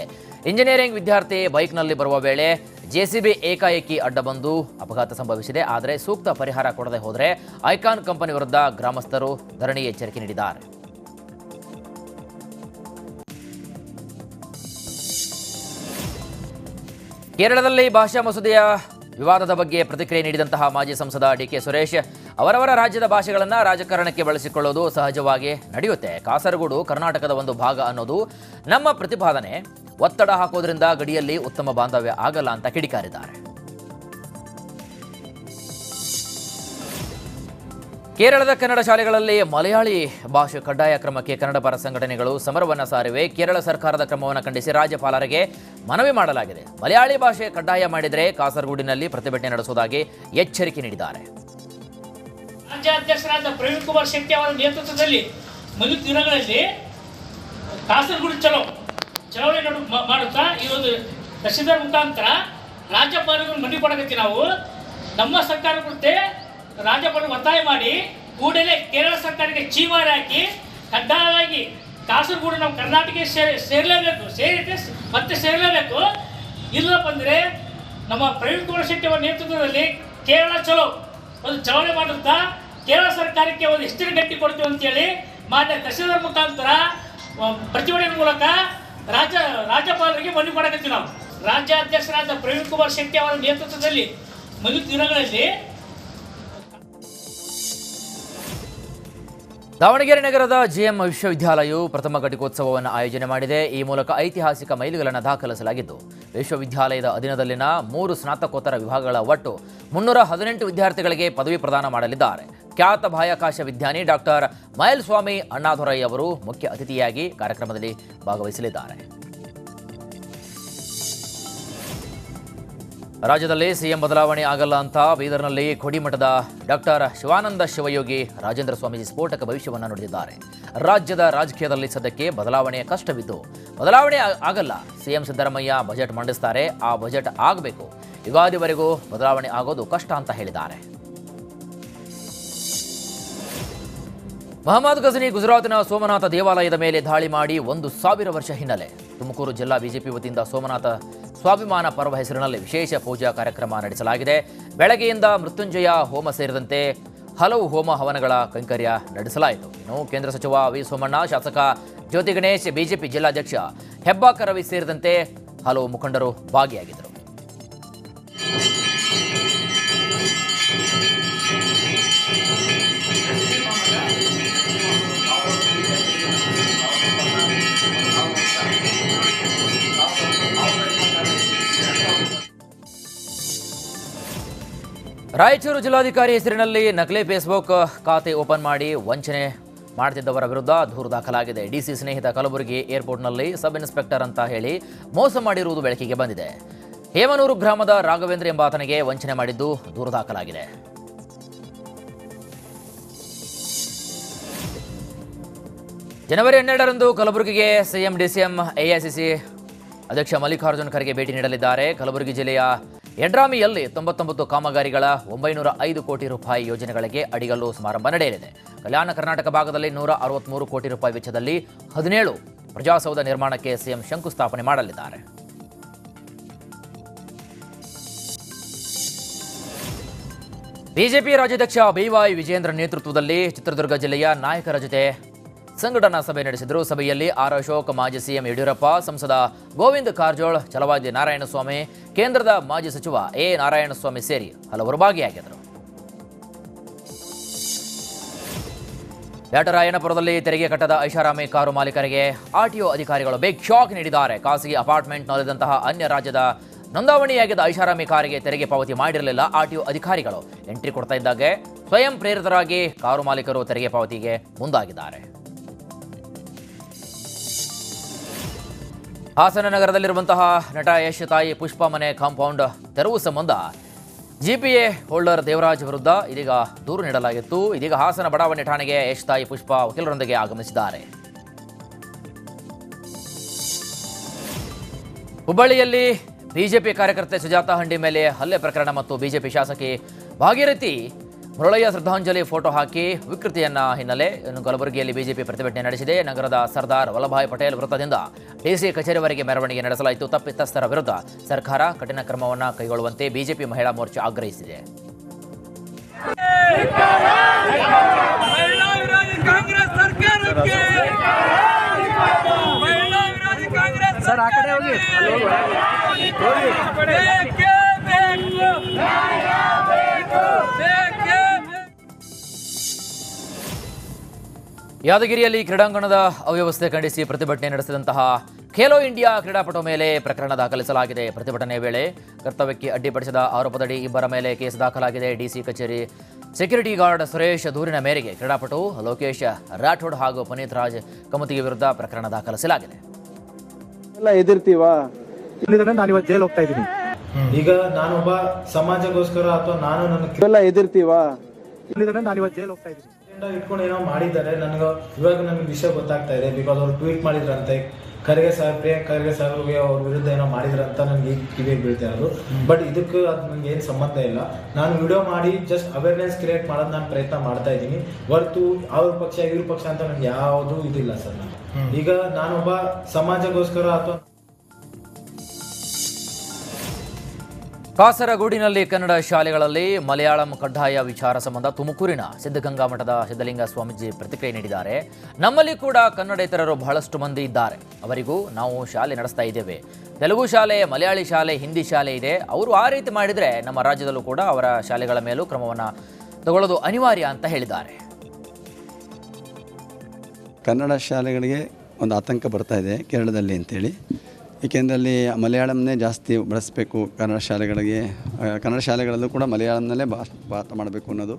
ಇಂಜಿನಿಯರಿಂಗ್ ವಿದ್ಯಾರ್ಥಿ ಬೈಕ್ನಲ್ಲಿ ಬರುವ ವೇಳೆ ಜೆಸಿಬಿ ಏಕಾಏಕಿ ಅಡ್ಡ ಬಂದು ಅಪಘಾತ ಸಂಭವಿಸಿದೆ. ಆದರೆ ಸೂಕ್ತ ಪರಿಹಾರ ಕೊಡದೆ ಹೋದರೆ ಐಕಾನ್ ಕಂಪನಿ ವಿರುದ್ಧ ಗ್ರಾಮಸ್ಥರು ಧರಣಿ ಎಚ್ಚರಿಕೆ ನೀಡಿದ್ದಾರೆ. ಕೇರಳದಲ್ಲಿ ಭಾಷಾ ಮಸೂದೆಯ ವಿವಾದದ ಬಗ್ಗೆ ಪ್ರತಿಕ್ರಿಯೆ ನೀಡಿದಂತಹ ಮಾಜಿ ಸಂಸದ ಡಿ ಕೆ ಸುರೇಶ್, ಅವರವರ ರಾಜ್ಯದ ಭಾಷೆಗಳನ್ನು ರಾಜಕಾರಣಕ್ಕೆ ಬಳಸಿಕೊಳ್ಳೋದು ಸಹಜವಾಗಿ ನಡೆಯುತ್ತೆ. ಕಾಸರಗೋಡು, ಕರ್ನಾಟಕದ ಒಂದು ಭಾಗ ಅನ್ನೋದು ನಮ್ಮ ಪ್ರತಿಪಾದನೆ. ಒತ್ತಡ ಹಾಕೋದ್ರಿಂದ ಗಡಿಯಲ್ಲಿ ಉತ್ತಮ ಬಾಂಧವ್ಯ ಆಗಲ್ಲ ಅಂತ ಕಿಡಿಕಾರಿದ್ದಾರೆ. ಕೇರಳದ ಕನ್ನಡ ಶಾಲೆಗಳಲ್ಲಿ ಮಲಯಾಳಿ ಭಾಷೆ ಕಡ್ಡಾಯ ಕ್ರಮಕ್ಕೆ ಕನ್ನಡ ಪರ ಸಂಘಟನೆಗಳು ಸಮರವನ್ನು ಸಾರಿವೆ. ಕೇರಳ ಸರ್ಕಾರದ ಕ್ರಮವನ್ನು ಖಂಡಿಸಿ ರಾಜ್ಯಪಾಲರಿಗೆ ಮನವಿ ಮಾಡಲಾಗಿದೆ. ಮಲಯಾಳಿ ಭಾಷೆ ಕಡ್ಡಾಯ ಮಾಡಿದರೆ ಕಾಸರಗೋಡಿನಲ್ಲಿ ಪ್ರತಿಭಟನೆ ನಡೆಸುವುದಾಗಿ ಎಚ್ಚರಿಕೆ ನೀಡಿದ್ದಾರೆ. ರಾಜ್ಯಾಧ್ಯಕ್ಷರಾದ ಪ್ರವೀಣ್ ಕುಮಾರ್ ಶೆಟ್ಟಿ ಅವರ ನೇತೃತ್ವದಲ್ಲಿ ಮುಂದಿನ ದಿನಗಳಲ್ಲಿ ಕಾಸರಗೋಡು ಚಲೋ ಚಲಾವಣೆ ಮಾಡುತ್ತಾ ಈ ಒಂದು ತಹಶೀಲ್ದಾರ್ ಮುಖಾಂತರ ರಾಜ್ಯಪಾಲರು ಮನವಿ ಕೊಡಕತ್ತಿ ನಾವು. ನಮ್ಮ ಸರ್ಕಾರ ಕುರಿತೆ ರಾಜ್ಯಪಾಲರು ಒತ್ತಾಯ ಮಾಡಿ ಕೂಡಲೇ ಕೇರಳ ಸರ್ಕಾರಕ್ಕೆ ಚೀಮಾರಿ ಹಾಕಿ, ಕಡ್ಡಾಯವಾಗಿ ಕಾಸರಗೋಡು ನಮ್ಮ ಕರ್ನಾಟಕ ಸೇರಿ, ಸೇರಲೇಬೇಕು, ಸೇರಿದ್ರೆ ಮತ್ತೆ ಸೇರಲೇಬೇಕು. ಇಲ್ಲಪ್ಪ ಅಂದರೆ ನಮ್ಮ ಪ್ರವೀಣ್ ಕುಮಾರ್ ಶೆಟ್ಟಿ ಅವರ ನೇತೃತ್ವದಲ್ಲಿ ಕೇರಳ ಚಲೋ. ಒಂದು ಚಳವಳಿ ಮಾಡುತ್ತಾ ಕೇರಳ ಸರ್ಕಾರಕ್ಕೆ ಒಂದು ಹೆಸರು ಗಟ್ಟಿ ಕೊಡ್ತೀವಿ ಅಂತೇಳಿ ಮಾನ್ಯ ತಹಸೀಲ್ದಾರ್ ಮುಖಾಂತರ ಪ್ರತಿಭಟನೆ ಮೂಲಕ ರಾಜ್ಯ, ರಾಜ್ಯಪಾಲರಿಗೆ ಮನವಿ ಮಾಡಕತ್ತೀವಿ ನಾವು. ರಾಜ್ಯಾಧ್ಯಕ್ಷರಾದ ಪ್ರವೀಣ್ ಕುಮಾರ್ ಶೆಟ್ಟಿ ಅವರ ನೇತೃತ್ವದಲ್ಲಿ ಮುಂದಿನ ದಿನಗಳಲ್ಲಿ ದಾವಣಗೆರೆ ನಗರದ ಜಿಎಂ ವಿಶ್ವವಿದ್ಯಾಲಯವು ಪ್ರಥಮ ಘಟಿಕೋತ್ಸವವನ್ನು ಆಯೋಜನೆ ಮಾಡಿದೆ. ಈ ಮೂಲಕ ಐತಿಹಾಸಿಕ ಮೈಲುಗಳನ್ನು ದಾಖಲಿಸಲಾಗಿದ್ದು, ವಿಶ್ವವಿದ್ಯಾಲಯದ ಅಧೀನದಲ್ಲಿನ ಮೂರು ಸ್ನಾತಕೋತ್ತರ ವಿಭಾಗಗಳ ಒಟ್ಟು ಮುನ್ನೂರ ಹದಿನೆಂಟು ವಿದ್ಯಾರ್ಥಿಗಳಿಗೆ ಪದವಿ ಪ್ರದಾನ ಮಾಡಲಿದ್ದಾರೆ. ಖ್ಯಾತ ಬಾಹ್ಯಾಕಾಶ ವಿಜ್ಞಾನಿ ಡಾಕ್ಟರ್ ಮೈಲ್ಸ್ವಾಮಿ ಅಣ್ಣಾದೊರೈ ಅವರು ಮುಖ್ಯ ಅತಿಥಿಯಾಗಿ ಕಾರ್ಯಕ್ರಮದಲ್ಲಿ ಭಾಗವಹಿಸಲಿದ್ದಾರೆ. ರಾಜ್ಯದಲ್ಲಿ ಸಿಎಂ ಬದಲಾವಣೆ ಆಗಲ್ಲ ಅಂತ ಬೀದರ್ನಲ್ಲಿ ಕೊಡಿಮಠದ ಡಾಕ್ಟರ್ ಶಿವಾನಂದ ಶಿವಯೋಗಿ ರಾಜೇಂದ್ರ ಸ್ವಾಮೀಜಿ ಸ್ಫೋಟಕ ಭವಿಷ್ಯವನ್ನು ನುಡಿದಿದ್ದಾರೆ. ರಾಜ್ಯದ ರಾಜಕೀಯದಲ್ಲಿ ಸದ್ಯಕ್ಕೆ ಬದಲಾವಣೆಯ ಕಷ್ಟವಿದ್ದು, ಬದಲಾವಣೆ ಆಗಲ್ಲ. ಸಿಎಂ ಸಿದ್ದರಾಮಯ್ಯ ಬಜೆಟ್ ಮಂಡಿಸ್ತಾರೆ, ಆ ಬಜೆಟ್ ಆಗಬೇಕು. ಯುಗಾದಿವರೆಗೂ ಬದಲಾವಣೆ ಆಗೋದು ಕಷ್ಟ ಅಂತ ಹೇಳಿದ್ದಾರೆ. ಮಹಮ್ಮದ್ ಗಜನಿ ಗುಜರಾತಿನ ಸೋಮನಾಥ ದೇವಾಲಯದ ಮೇಲೆ ದಾಳಿ ಮಾಡಿ ಒಂದು ಸಾವಿರ ವರ್ಷ ಹಿನ್ನೆಲೆ. ತುಮಕೂರು ಜಿಲ್ಲಾ ಬಿಜೆಪಿ ವತಿಯಿಂದ ಸೋಮನಾಥ ಸ್ವಾಭಿಮಾನ ಪರ್ವ ಹೆಸರಿನಲ್ಲಿ ವಿಶೇಷ ಪೂಜಾ ಕಾರ್ಯಕ್ರಮ ನಡೆಸಲಾಗಿದೆ. ಬೆಳಗ್ಗೆಯಿಂದ ಮೃತ್ಯುಂಜಯ ಹೋಮ ಸೇರಿದಂತೆ ಹಲವು ಹೋಮ ಹವನಗಳ ಕೈಂಕರ್ಯ ನಡೆಸಲಾಯಿತು. ಇನ್ನು ಕೇಂದ್ರ ಸಚಿವ ವಿ ಸೋಮಣ್ಣ, ಶಾಸಕ ಜ್ಯೋತಿ ಗಣೇಶ್, ಬಿಜೆಪಿ ಜಿಲ್ಲಾಧ್ಯಕ್ಷ ಹೆಬ್ಬಾಕ ರವಿ ಸೇರಿದಂತೆ ಹಲವು ಮುಖಂಡರು ಭಾಗಿಯಾಗಿದ್ದರು. ರಾಯಚೂರು ಜಿಲ್ಲಾಧಿಕಾರಿ ಹೆಸರಿನಲ್ಲಿ ನಕಲಿ ಫೇಸ್ಬುಕ್ ಖಾತೆ ಓಪನ್ ಮಾಡಿ ವಂಚನೆ ಮಾಡ್ತಿದ್ದವರ ವಿರುದ್ಧ ದೂರು ದಾಖಲಾಗಿದೆ. ಡಿಸಿ ಸ್ನೇಹಿತ ಕಲಬುರಗಿ ಏರ್ಪೋರ್ಟ್ನಲ್ಲಿ ಸಬ್ ಇನ್ಸ್ಪೆಕ್ಟರ್ ಅಂತ ಹೇಳಿ ಮೋಸ ಮಾಡಿರುವುದು ಬೆಳಕಿಗೆ ಬಂದಿದೆ. ಹೇಮನೂರು ಗ್ರಾಮದ ರಾಘವೇಂದ್ರ ಎಂಬಾತನಿಗೆ ವಂಚನೆ ಮಾಡಿದ್ದು ದೂರು ದಾಖಲಾಗಿದೆ. ಜನವರಿ ಹನ್ನೆರಡರಂದು ಕಲಬುರಗಿಗೆ ಸಿಎಂ, ಡಿಸಿಎಂ, ಎಐಸಿಸಿ ಅಧ್ಯಕ್ಷ ಮಲ್ಲಿಕಾರ್ಜುನ್ ಖರ್ಗೆ ಭೇಟಿ ನೀಡಲಿದ್ದಾರೆ. ಕಲಬುರಗಿ ಜಿಲ್ಲೆಯ ಯಡ್ರಾಮಿಯಲ್ಲಿ ತೊಂಬತ್ತೊಂಬತ್ತು ಕಾಮಗಾರಿಗಳ ಒಂಬೈನೂರ ಐದು ಕೋಟಿ ರೂಪಾಯಿ ಯೋಜನೆಗಳಿಗೆ ಅಡಿಗಲ್ಲು ಸಮಾರಂಭ ನಡೆಯಲಿದೆ. ಕಲ್ಯಾಣ ಕರ್ನಾಟಕ ಭಾಗದಲ್ಲಿ ನೂರ ಅರವತ್ಮೂರು ಕೋಟಿ ರೂಪಾಯಿ ವೆಚ್ಚದಲ್ಲಿ ಹದಿನೇಳು ಪ್ರಜಾಸೌಧ ನಿರ್ಮಾಣಕ್ಕೆ ಸಿಎಂ ಶಂಕುಸ್ಥಾಪನೆ ಮಾಡಲಿದ್ದಾರೆ. ಬಿಜೆಪಿ ರಾಜ್ಯಾಧ್ಯಕ್ಷ ಬಿವೈ ವಿಜೇಂದ್ರ ನೇತೃತ್ವದಲ್ಲಿ ಚಿತ್ರದುರ್ಗ ಜಿಲ್ಲೆಯ ನಾಯಕರ ಜೊತೆ ಸಂಘಟನಾ ಸಭೆ ನಡೆಸಿದರು. ಸಭೆಯಲ್ಲಿ ಆರ್ ಅಶೋಕ್, ಮಾಜಿ ಸಿಎಂ ಯಡಿಯೂರಪ್ಪ, ಸಂಸದ ಗೋವಿಂದ ಕಾರಜೋಳ್ ಚಲವಾದಿ ನಾರಾಯಣಸ್ವಾಮಿ, ಕೇಂದ್ರದ ಮಾಜಿ ಸಚಿವ ಎ ನಾರಾಯಣಸ್ವಾಮಿ ಸೇರಿ ಹಲವರು ಭಾಗಿಯಾಗಿದ್ದರು. ಬ್ಯಾಟರಾಯನಪುರದಲ್ಲಿ ತೆರಿಗೆ ಕಟ್ಟದ ಐಷಾರಾಮಿ ಕಾರು ಮಾಲೀಕರಿಗೆ ಆರ್ಟಿಒ ಅಧಿಕಾರಿಗಳು ಬಿಗ್ ಶಾಕ್ ನೀಡಿದ್ದಾರೆ. ಖಾಸಗಿ ಅಪಾರ್ಟ್ಮೆಂಟ್ನಲ್ಲಿದ್ದಂತಹ ಅನ್ಯ ರಾಜ್ಯದ ನೋಂದಾವಣಿಯಾಗಿದ್ದ ಐಷಾರಾಮಿ ಕಾರಿಗೆ ತೆರಿಗೆ ಪಾವತಿ ಮಾಡಿರಲಿಲ್ಲ ಆರ್ಟಿಒ ಅಧಿಕಾರಿಗಳು. ಎಂಟ್ರಿ ಕೊಡ್ತಾ ಇದ್ದಾಗೆ ಸ್ವಯಂ ಪ್ರೇರಿತರಾಗಿ ಕಾರು ಮಾಲೀಕರು ತೆರಿಗೆ ಪಾವತಿಗೆ ಮುಂದಾಗಿದ್ದಾರೆ. ಹಾಸನ ನಗರದಲ್ಲಿರುವಂತಹ ನಟ ಯಶ್ ತಾಯಿ ಪುಷ್ಪ ಮನೆ ಕಾಂಪೌಂಡ್ ತೆರವು ಸಂಬಂಧ ಜಿಪಿಎ ಹೋಲ್ಡರ್ ದೇವರಾಜ್ ವಿರುದ್ಧ ಇದೀಗ ದೂರು ನೀಡಲಾಗಿತ್ತು. ಇದೀಗ ಹಾಸನ ಬಡಾವಣೆ ಠಾಣೆಗೆ ಯಶ್ ತಾಯಿ ಪುಷ್ಪ ವಕೀಲರೊಂದಿಗೆ ಆಗಮಿಸಿದ್ದಾರೆ. ಹುಬ್ಬಳ್ಳಿಯಲ್ಲಿ ಬಿಜೆಪಿ ಕಾರ್ಯಕರ್ತೆ ಸುಜಾತ ಹಂಡಿ ಮೇಲೆ ಹಲ್ಲೆ ಪ್ರಕರಣ ಮತ್ತು ಬಿಜೆಪಿ ಶಾಸಕಿ ಭಾಗೀರಥಿ ಮುರಳಯ್ಯ ಶ್ರದ್ಧಾಂಜಲಿ ಫೋಟೋ ಹಾಕಿ ವಿಕೃತಿಯನ್ನ ಹಿನ್ನೆಲೆ. ಇನ್ನು ಕಲಬುರಗಿಯಲ್ಲಿ ಬಿಜೆಪಿ ಪ್ರತಿಭಟನೆ ನಡೆಸಿದೆ. ನಗರದ ಸರ್ದಾರ್ ವಲ್ಲಭಾಯ್ ಪಟೇಲ್ ವೃತ್ತದಿಂದ ಡಿಸಿ ಕಚೇರಿವರೆಗೆ ಮೆರವಣಿಗೆ ನಡೆಸಲಾಯಿತು. ತಪ್ಪಿತಸ್ಥರ ವಿರುದ್ಧ ಸರ್ಕಾರ ಕಠಿಣ ಕ್ರಮವನ್ನು ಕೈಗೊಳ್ಳುವಂತೆ ಬಿಜೆಪಿ ಮಹಿಳಾ ಮೋರ್ಚಾ ಆಗ್ರಹಿಸಿದೆ. ಸರ್ ಆ ಕಡೆ ಹೋಗಿ. ಬೇಕೇ. ಯಾದಗಿರಿಯಲ್ಲಿ ಕ್ರೀಡಾಂಗಣದ ಅವ್ಯವಸ್ಥೆ ಖಂಡಿಸಿ ಪ್ರತಿಭಟನೆ ನಡೆಸಿದಂತಹ ಖೇಲೋ ಇಂಡಿಯಾ ಕ್ರೀಡಾಪಟು ಮೇಲೆ ಪ್ರಕರಣ ದಾಖಲಿಸಲಾಗಿದೆ. ಪ್ರತಿಭಟನೆ ವೇಳೆ ಕರ್ತವ್ಯಕ್ಕೆ ಅಡ್ಡಿಪಡಿಸಿದ ಆರೋಪದಡಿ ಇಬ್ಬರ ಮೇಲೆ ಕೇಸ್ ದಾಖಲಾಗಿದೆ. ಡಿಸಿ ಕಚೇರಿ ಸೆಕ್ಯೂರಿಟಿ ಗಾರ್ಡ್ ಸುರೇಶ್ ದೂರಿನ ಮೇರೆಗೆ ಕ್ರೀಡಾಪಟು ಲೋಕೇಶ್ ರಾಠೋಡ್ ಹಾಗೂ ಪುನೀತ್ ರಾಜ್ ಕಮತಿಗೆ ವಿರುದ್ಧ ಪ್ರಕರಣ ದಾಖಲಿಸಲಾಗಿದೆ. ಎಲ್ಲ ಎದಿರ್ತೀವಾ ನಾನು ಇವತ್ತು ಜೈಲ್ ಹೋಗ್ತಾ ಇದ್ದೀನಿ. ಈಗ ನಾನೊಬ್ಬ ಸಮಾಜಗೋಸ್ಕರ ಅಥವಾ ನಾನು ನನ್ನ ಇವೆಲ್ಲ ಎದಿರ್ತೀವಾ ನಾನು ಇವತ್ತು ಜೈಲ್ ಹೋಗ್ತಾ ಇದ್ದೀನಿ. ಇಟ್ಕೊಂಡು ಏನೋ ಮಾಡಿದ್ದಾರೆ. ನನಗೆ ಇವಾಗ ನನಗೆ ವಿಷಯ ಗೊತ್ತಾಗ್ತಾ ಇದೆ. ಬಿಕಾಸ್ ಅವ್ರು ಟ್ವೀಟ್ ಮಾಡಿದ್ರಂತೆ. ಖರ್ಗೆ ಸಾಹೇಬ್ ಪ್ರಿಯಾಂಕ್ ಖರ್ಗೆ ಸಾಹೇಬ್ಗೆ ಅವ್ರ ವಿರುದ್ಧ ಏನೋ ಮಾಡಿದ್ರಂತ ನನಗೆ ಈಗ ಕಿವಿಗೆ ಬೀಳ್ತಾ ಇರೋದು. ಬಟ್ ಇದಕ್ಕೆ ಅದು ನನಗೆ ಏನು ಸಂಬಂಧ ಇಲ್ಲ. ನಾನು ವಿಡಿಯೋ ಮಾಡಿ ಜಸ್ಟ್ ಅವೇರ್ನೆಸ್ ಕ್ರಿಯೇಟ್ ಮಾಡೋದು ನಾನು ಪ್ರಯತ್ನ ಮಾಡ್ತಾ ಇದ್ದೀನಿ. ಹೊರತು ಅವ್ರ ಪಕ್ಷ ಇವ್ರ ಪಕ್ಷ ಅಂತ ನನಗೆ ಯಾವುದು ಇದಿಲ್ಲ ಸರ್. ನಾನು ಈಗ ನಾನೊಬ್ಬ ಸಮಾಜಗೋಸ್ಕರ ಅಥವಾ ಕಾಸರಗೋಡಿನಲ್ಲಿ ಕನ್ನಡ ಶಾಲೆಗಳಲ್ಲಿ ಮಲಯಾಳಂ ಕಡ್ಡಾಯ ವಿಚಾರ ಸಂಬಂಧ ತುಮಕೂರಿನ ಸಿದ್ಧಗಂಗಾ ಮಠದ ಸಿದ್ಧಲಿಂಗ ಸ್ವಾಮೀಜಿ ಪ್ರತಿಕ್ರಿಯೆ ನೀಡಿದ್ದಾರೆ. ನಮ್ಮಲ್ಲಿ ಕೂಡ ಕನ್ನಡೇತರರು ಬಹಳಷ್ಟು ಮಂದಿ ಇದ್ದಾರೆ. ಅವರಿಗೂ ನಾವು ಶಾಲೆ ನಡೆಸ್ತಾ ಇದ್ದೇವೆ. ತೆಲುಗು ಶಾಲೆ, ಮಲಯಾಳಿ ಶಾಲೆ, ಹಿಂದಿ ಶಾಲೆ ಇದೆ. ಅವರು ಆ ರೀತಿ ಮಾಡಿದರೆ ನಮ್ಮ ರಾಜ್ಯದಲ್ಲೂ ಕೂಡ ಅವರ ಶಾಲೆಗಳ ಮೇಲೂ ಕ್ರಮವನ್ನು ತಗೊಳ್ಳೋದು ಅನಿವಾರ್ಯ ಅಂತ ಹೇಳಿದ್ದಾರೆ. ಕನ್ನಡ ಶಾಲೆಗಳಿಗೆ ಒಂದು ಆತಂಕ ಬರ್ತಾ ಇದೆ ಕೇರಳದಲ್ಲಿ ಅಂತೇಳಿ. ಏಕೆಂದರೆ ಅಲ್ಲಿ ಮಲಯಾಳಂನೇ ಜಾಸ್ತಿ ಬಳಸಬೇಕು ಕನ್ನಡ ಶಾಲೆಗಳಿಗೆ. ಕನ್ನಡ ಶಾಲೆಗಳಲ್ಲೂ ಕೂಡ ಮಲಯಾಳಂನಲ್ಲೇ ಭಾಷ ಪಾಠ ಮಾಡಬೇಕು ಅನ್ನೋದು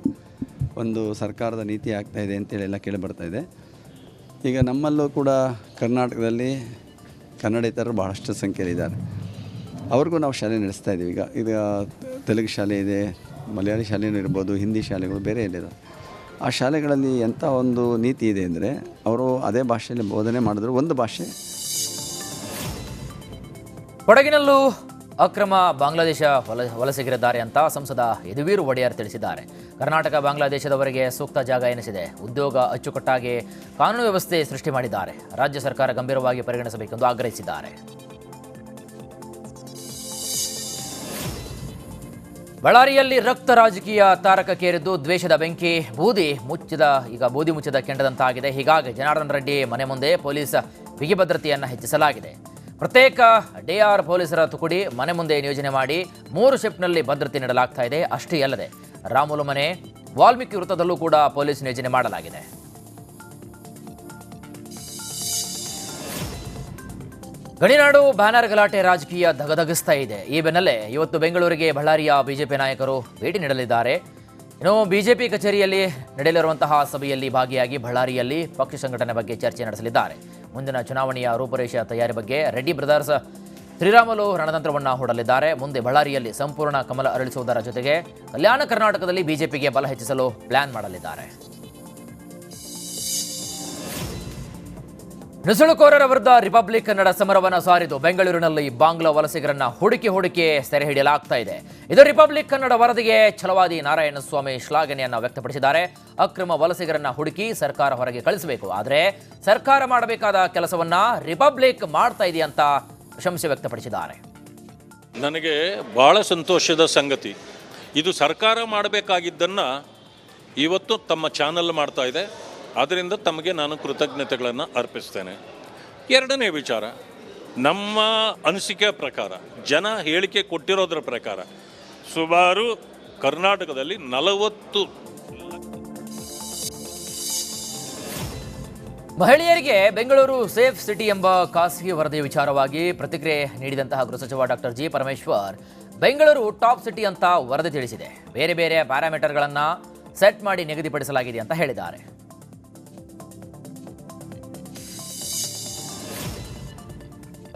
ಒಂದು ಸರ್ಕಾರದ ನೀತಿ ಆಗ್ತಾ ಇದೆ ಅಂತೇಳಿ ಎಲ್ಲ ಕೇಳಿ ಬರ್ತಾ ಇದೆ. ಈಗ ನಮ್ಮಲ್ಲೂ ಕೂಡ ಕರ್ನಾಟಕದಲ್ಲಿ ಕನ್ನಡೇತರರು ಭಾಳಷ್ಟು ಸಂಖ್ಯೆಯಲ್ಲಿದ್ದಾರೆ. ಅವ್ರಿಗೂ ನಾವು ಶಾಲೆ ನಡೆಸ್ತಾ ಇದ್ದೀವಿ. ಈಗ ಈಗ ತೆಲುಗು ಶಾಲೆ ಇದೆ, ಮಲಯಾಳಿ ಶಾಲೆಯೂ ಇರ್ಬೋದು, ಹಿಂದಿ ಶಾಲೆಗಳು ಬೇರೆ ಎಲ್ಲಿದೆ. ಆ ಶಾಲೆಗಳಲ್ಲಿ ಎಂಥ ಒಂದು ನೀತಿ ಇದೆ ಅಂದರೆ, ಅವರು ಅದೇ ಭಾಷೆಯಲ್ಲಿ ಬೋಧನೆ ಮಾಡಿದ್ರು ಒಂದು ಭಾಷೆ ಕೊಡಗಿನಲ್ಲೂ ಅಕ್ರಮ ಬಾಂಗ್ಲಾದೇಶ ವಲ, ವಲಸಿಗರಿದ್ದಾರೆ ಅಂತ ಸಂಸದ ಯದುವೀರ್ ಒಡೆಯರ್ ತಿಳಿಸಿದ್ದಾರೆ. ಕರ್ನಾಟಕ ಬಾಂಗ್ಲಾದೇಶದವರಿಗೆ ಸೂಕ್ತ ಜಾಗ ಎನಿಸಿದೆ. ಉದ್ಯೋಗ ಅಚ್ಚುಕಟ್ಟಾಗಿ ಕಾನೂನು ವ್ಯವಸ್ಥೆ ಸೃಷ್ಟಿ ಮಾಡಿದ್ದಾರೆ. ರಾಜ್ಯ ಸರ್ಕಾರ ಗಂಭೀರವಾಗಿ ಪರಿಗಣಿಸಬೇಕೆಂದು ಆಗ್ರಹಿಸಿದ್ದಾರೆ. ಬಳ್ಳಾರಿಯಲ್ಲಿ ರಕ್ತ ರಾಜಕೀಯ ತಾರಕಕ್ಕೇರಿದ್ದು ದ್ವೇಷದ ಬೆಂಕಿ, ಬೂದಿ ಮುಚ್ಚಿದ, ಈಗ ಬೂದಿ ಮುಚ್ಚಿದ ಕೆಂಡದಂತಾಗಿದೆ. ಹೀಗಾಗಿ ಜನಾರ್ದನ್ ರೆಡ್ಡಿ ಮನೆ ಮುಂದೆ ಪೊಲೀಸ್ ಬಿಗಿ ಭದ್ರತೆಯನ್ನು ಹೆಚ್ಚಿಸಲಾಗಿದೆ. ಪ್ರತ್ಯೇಕ ಡಿ ಆರ್ ಪೊಲೀಸರ ತುಕುಡಿ ಮನೆ ಮುಂದೆ ನಿಯೋಜನೆ ಮಾಡಿ ಮೂರು ಶಿಫ್ಟ್ನಲ್ಲಿ ಭದ್ರತೆ ನೀಡಲಾಗ್ತಾ ಇದೆ. ಅಷ್ಟೇ ಅಲ್ಲದೆ ರಾಮುಲು ಮನೆ ವಾಲ್ಮೀಕಿ ವೃತ್ತದಲ್ಲೂ ಕೂಡ ಪೊಲೀಸ್ ನಿಯೋಜನೆ ಮಾಡಲಾಗಿದೆ. ಗಣಿನಾಡು ಬ್ಯಾನರ್ ಗಲಾಟೆ ರಾಜಕೀಯ ಧಗಧಗಿಸ್ತಾ ಇದೆ. ಈ ಬೆನ್ನಲ್ಲೇ ಇವತ್ತು ಬೆಂಗಳೂರಿಗೆ ಬಳ್ಳಾರಿಯ ಬಿಜೆಪಿ ನಾಯಕರು ಭೇಟಿ ನೀಡಲಿದ್ದಾರೆ. ಇನ್ನು ಬಿಜೆಪಿ ಕಚೇರಿಯಲ್ಲಿ ನಡೆಯಲಿರುವಂತಹ ಸಭೆಯಲ್ಲಿ ಭಾಗಿಯಾಗಿ ಬಳ್ಳಾರಿಯಲ್ಲಿ ಪಕ್ಷ ಸಂಘಟನೆ ಬಗ್ಗೆ ಚರ್ಚೆ ನಡೆಸಲಿದ್ದಾರೆ. ಮುಂದಿನ ಚುನಾವಣೆಯ ರೂಪರೇಷ ತಯಾರಿ ಬಗ್ಗೆ ರೆಡ್ಡಿ ಬ್ರದರ್ಸ್ ಶ್ರೀರಾಮಲು ರಣತಂತ್ರವನ್ನು ಹೂಡಲಿದ್ದಾರೆ. ಮುಂದೆ ಬಳ್ಳಾರಿಯಲ್ಲಿ ಸಂಪೂರ್ಣ ಕಮಲ ಅರಳಿಸುವುದರ ಜೊತೆಗೆ ಕಲ್ಯಾಣ ಕರ್ನಾಟಕದಲ್ಲಿ ಬಿಜೆಪಿಗೆ ಬಲ ಹೆಚ್ಚಿಸಲು ಪ್ಲಾನ್ ಮಾಡಲಿದ್ದಾರೆ. ನುಸುಳುಕೋರರ ವಿರುದ್ಧ ರಿಪಬ್ಲಿಕ್ ಕನ್ನಡ ಸಮರವನ್ನು ಸಾರಿದು ಬೆಂಗಳೂರಿನಲ್ಲಿ ಬಾಂಗ್ಲಾ ವಲಸಿಗರನ್ನ ಹುಡುಕಿ ಹುಡುಕಿ ಸೆರೆ ಹಿಡಿಯಲಾಗ್ತಾ ಇದೆ. ಇದು ರಿಪಬ್ಲಿಕ್ ಕನ್ನಡ ವರದಿಗೆ ಛಲವಾದಿ ನಾರಾಯಣಸ್ವಾಮಿ ಶ್ಲಾಘನೆಯನ್ನು ವ್ಯಕ್ತಪಡಿಸಿದ್ದಾರೆ. ಅಕ್ರಮ ವಲಸಿಗರನ್ನ ಹುಡುಕಿ ಸರ್ಕಾರ ಹೊರಗೆ ಕಳಿಸಬೇಕು. ಆದರೆ ಸರ್ಕಾರ ಮಾಡಬೇಕಾದ ಕೆಲಸವನ್ನ ರಿಪಬ್ಲಿಕ್ ಮಾಡ್ತಾ ಇದೆ ಅಂತ ಪ್ರಶಂಸೆ ವ್ಯಕ್ತಪಡಿಸಿದ್ದಾರೆ. ನನಗೆ ಬಹಳ ಸಂತೋಷದ ಸಂಗತಿ. ಇದು ಸರ್ಕಾರ ಮಾಡಬೇಕಾಗಿದ್ದನ್ನು ಇವತ್ತು ತಮ್ಮ ಚಾನಲ್ ಮಾಡ್ತಾ ಇದೆ. ಅದರಿಂದ ತಮಗೆ ನಾನು ಕೃತಜ್ಞತೆಗಳನ್ನು ಅರ್ಪಿಸ್ತೇನೆ. ಎರಡನೇ ವಿಚಾರ, ನಮ್ಮ ಅನಿಸಿಕೆ ಪ್ರಕಾರ, ಜನ ಹೇಳಿಕೆ ಕೊಟ್ಟಿರೋದ್ರ ಪ್ರಕಾರ, ಸುಮಾರು ಕರ್ನಾಟಕದಲ್ಲಿ ನಲವತ್ತು ಮಹಿಳೆಯರಿಗೆ ಬೆಂಗಳೂರು ಸೇಫ್ ಸಿಟಿ ಎಂಬ ಖಾಸಗಿ ವರದಿ ವಿಚಾರವಾಗಿ ಪ್ರತಿಕ್ರಿಯೆ ನೀಡಿದಂತಹ ಗೃಹ ಸಚಿವ doctor G Parameshwar, Bengaluru top city ಅಂತ ವರದಿ ತಿಳಿಸಿದೆ. ಬೇರೆ ಬೇರೆ ಪ್ಯಾರಾಮೀಟರ್ಗಳನ್ನು ಸೆಟ್ ಮಾಡಿ ನಿಗದಿಪಡಿಸಲಾಗಿದೆ ಅಂತ ಹೇಳಿದ್ದಾರೆ.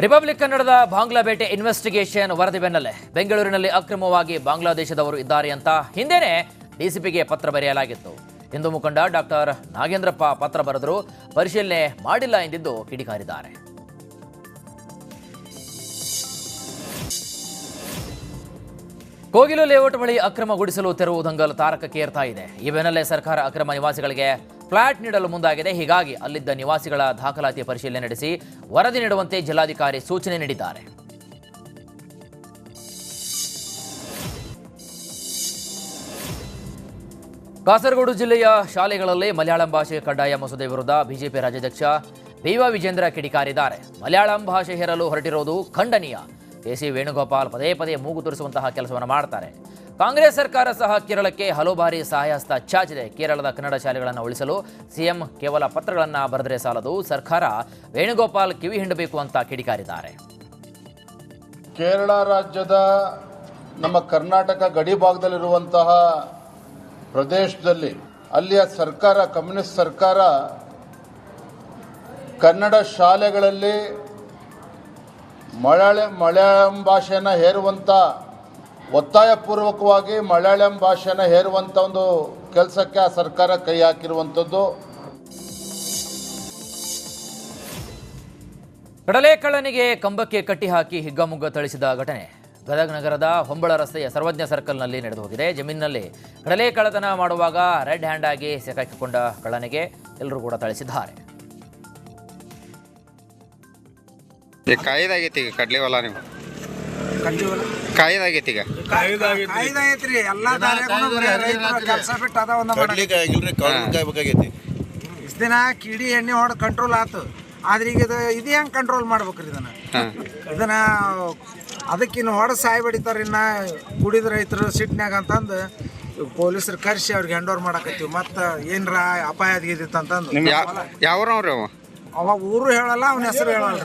ರಿಪಬ್ಲಿಕ್ ಕನ್ನಡದ ಬಾಂಗ್ಲಾ ಬೇಟೆ ಇನ್ವೆಸ್ಟಿಗೇಷನ್ ವರದಿ ಬೆನ್ನಲ್ಲೇ. ಬೆಂಗಳೂರಿನಲ್ಲಿ ಅಕ್ರಮವಾಗಿ ಬಾಂಗ್ಲಾದೇಶದವರು ಇದ್ದಾರೆ ಅಂತ ಹಿಂದೆನೇ ಡಿಸಿಪಿಗೆ ಪತ್ರ ಬರೆಯಲಾಗಿತ್ತು. ಹಿಂದೂ ಮುಖಂಡ ಡಾಕ್ಟರ್ ನಾಗೇಂದ್ರಪ್ಪ ಪತ್ರ ಬರೆದರೂ ಪರಿಶೀಲನೆ ಮಾಡಿಲ್ಲ ಎಂದಿದ್ದು ಕಿಡಿಕಾರಿದ್ದಾರೆ. ಕೋಗಿಲು ಲೇಔಟ್ ಬಳಿ ಅಕ್ರಮಗೊಳಿಸಲು ತೆರವು ದಂಗಲ್ ತಾರಕಕ್ಕೇರ್ತಾ ಇದೆ. ಈ ಬೆನ್ನಲ್ಲೇ ಸರ್ಕಾರ ಅಕ್ರಮ ನಿವಾಸಿಗಳಿಗೆ ಫ್ಲಾಟ್ ನೀಡಲು ಮುಂದಾಗಿದೆ. ಹೀಗಾಗಿ ಅಲ್ಲಿದ್ದ ನಿವಾಸಿಗಳ ದಾಖಲಾತಿ ಪರಿಶೀಲನೆ ನಡೆಸಿ ವರದಿ ನೀಡುವಂತೆ ಜಿಲ್ಲಾಧಿಕಾರಿ ಸೂಚನೆ ನೀಡಿದ್ದಾರೆ. ಕಾಸರಗೋಡು ಜಿಲ್ಲೆಯ ಶಾಲೆಗಳಲ್ಲಿ ಮಲಯಾಳಂ ಭಾಷೆ ಕಡ್ಡಾಯ ಮಸೂದೆ ವಿರುದ್ಧ ಬಿಜೆಪಿ ರಾಜ್ಯಾಧ್ಯಕ್ಷ ಬಿವ ವಿಜೇಂದ್ರ ಕಿಡಿಕಾರಿದ್ದಾರೆ. ಮಲಯಾಳಂ ಭಾಷೆ ಹೇರಲು ಹೊರಟಿರುವುದು ಖಂಡನೀಯ. ಕೆಸಿ ವೇಣುಗೋಪಾಲ್ ಪದೇ ಪದೇ ಮೂಗು ತೋರಿಸುವಂತಹ ಕೆಲಸವನ್ನು ಮಾಡ್ತಾರೆ. ಕಾಂಗ್ರೆಸ್ ಸರ್ಕಾರ ಸಹ ಕೇರಳಕ್ಕೆ ಹಲವು ಬಾರಿ ಸಹಾಯ ಹಸ್ತ ಚಾಚಿದೆ. ಕೇರಳದ ಕನ್ನಡ ಶಾಲೆಗಳನ್ನು ಉಳಿಸಲು ಸಿಎಂ ಕೇವಲ ಪತ್ರಗಳನ್ನು ಬರೆದರೆ ಸಾಲದು. ಸರ್ಕಾರ ವೇಣುಗೋಪಾಲ್ ಕಿವಿ ಹಿಂಡಬೇಕು ಅಂತ ಕಿಡಿಕಾರಿದ್ದಾರೆ. ಕೇರಳ ರಾಜ್ಯದ ನಮ್ಮ ಕರ್ನಾಟಕ ಗಡಿ ಭಾಗದಲ್ಲಿರುವಂತಹ ಪ್ರದೇಶದಲ್ಲಿ ಅಲ್ಲಿಯ ಸರ್ಕಾರ, ಕಮ್ಯುನಿಸ್ಟ್ ಸರ್ಕಾರ ಕನ್ನಡ ಶಾಲೆಗಳಲ್ಲಿ ಮಲಯಾಳ ಮಲಯಾಳಂ ಭಾಷೆಯನ್ನು ಹೇರುವಂಥ ಒತ್ತಾಯಪೂರ್ವಕವಾಗಿ ಮಲಯಾಳಂ ಭಾಷೆಯನ್ನು ಹೇರುವಂಥ ಒಂದು ಕೆಲಸಕ್ಕೆ ಆ ಸರ್ಕಾರ ಕೈ ಹಾಕಿರುವಂಥದ್ದು. ಕಡಲೆಕಳ್ಳನಿಗೆ ಕಂಬಕ್ಕೆ ಕಟ್ಟಿ ಹಾಕಿ ಹಿಗ್ಗಮುಗ್ಗ ಥಳಿಸಿದ ಘಟನೆ. ಗದಗ ನಗರದ ಹೊಂಬಳ ರಸ್ತೆಯ ಸರ್ವಜ್ಞ ಸರ್ಕಲ್ನಲ್ಲಿ ನಡೆದು ಹೋಗಿದೆ. ಜಮೀನಿನಲ್ಲಿ ಕಡಲೆ ಕಳ್ಳತನ ಮಾಡುವಾಗ ರೆಡ್ ಹ್ಯಾಂಡ್ ಆಗಿ ಸಿಕ್ಕಾಕಿಕೊಂಡ ಕಳ್ಳನಿಗೆ ಎಲ್ಲರೂ ಕೂಡ ಥಳಿಸಿದ್ದಾರೆ. ಕಾಯ್ದಾಗೈತಿ ಕಡಲೆ ಹೊಲ ನೀವು. ಕಾಯ್ದಾಗೈತಿ ಈಗ. ಕಾಯ್ದಾಗೈತ್ರಿ. ಎಲ್ಲಾ ಕೆಲಸ ಬಿಟ್ಟು ಅದ ಒಂದ ಇಷ್ಟ ದಿನ ಕಿಡಿ ಎಣ್ಣೆ ಹೊಡೆದು ಕಂಟ್ರೋಲ್ ಆತು. ಆದ್ರೆ ಈಗ ಇದು ಇದು ಹೆಂಗ್ ಕಂಟ್ರೋಲ್ ಮಾಡ್ಬೇಕ್ರಿ ಇದನ್ನ? ಇದನ್ನ ಅದಕ್ಕಿನ್ನು ಹೊಡೆದು ಸಾಯಿ ಬಡಿತಾರ ಇನ್ನ ಕುಡಿದ ರೈತರು ಸಿಟ್ನ್ಯಾಗ ಅಂತಂದು ಪೊಲೀಸರು ಕರ್ಸಿ ಅವ್ರಿಗೆ ಹ್ಯಾಂಡ್ ಓವರ್ ಮಾಡಕತ್ತೀವಿ. ಮತ್ತೆ ಏನ್ರ ಅಪಾಯ ಆಗಿದ್ದಿತ್ತು ಅಂತಂದು ನಿಮ್ ಯಾವ್ರವ್ರಿ ಅವ ಅವ ಊರು ಹೇಳಲ್ಲ ಅವನ ಹೆಸರು ಹೇಳಲ್ಲ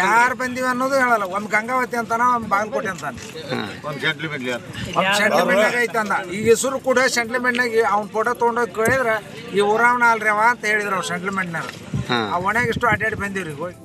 ಯಾರು ಬಂದಿವಿ ಅನ್ನೋದು ಹೇಳಲ್ಲ. ಒಂದ್ ಗಂಗಾವತಿ ಅಂತಾನ ಒಂದ್ ಬಾಗಲಕೋಟೆ ಅಂತಾನ. ಈ ಸೆಂಟ್ಲಿಮೆಂಟ್ನಾಗ ಐತಂದ ಈಗ ಹೆಸರು ಕೂಡ ಸೆಂಟ್ಲಿಮೆಂಟ್ನಾಗ ಅವ್ನ ಫೋಟೋ ತೊಗೊಂಡೋಗಿ ಕೇಳಿದ್ರೆ ಈ ಊರವನ ಅಲ್ರಿ ಅವ ಅಂತ ಹೇಳಿದ್ರು ಅವ್ರು ಸೆಂಟ್ಲಿಮೆಂಟ್ನಾಗ ಆ ಒಣಗ ಇಷ್ಟು ಅಡ್ಡಾಡಿ ಬಂದಿವ್ರಿ ಹೋಗಿ.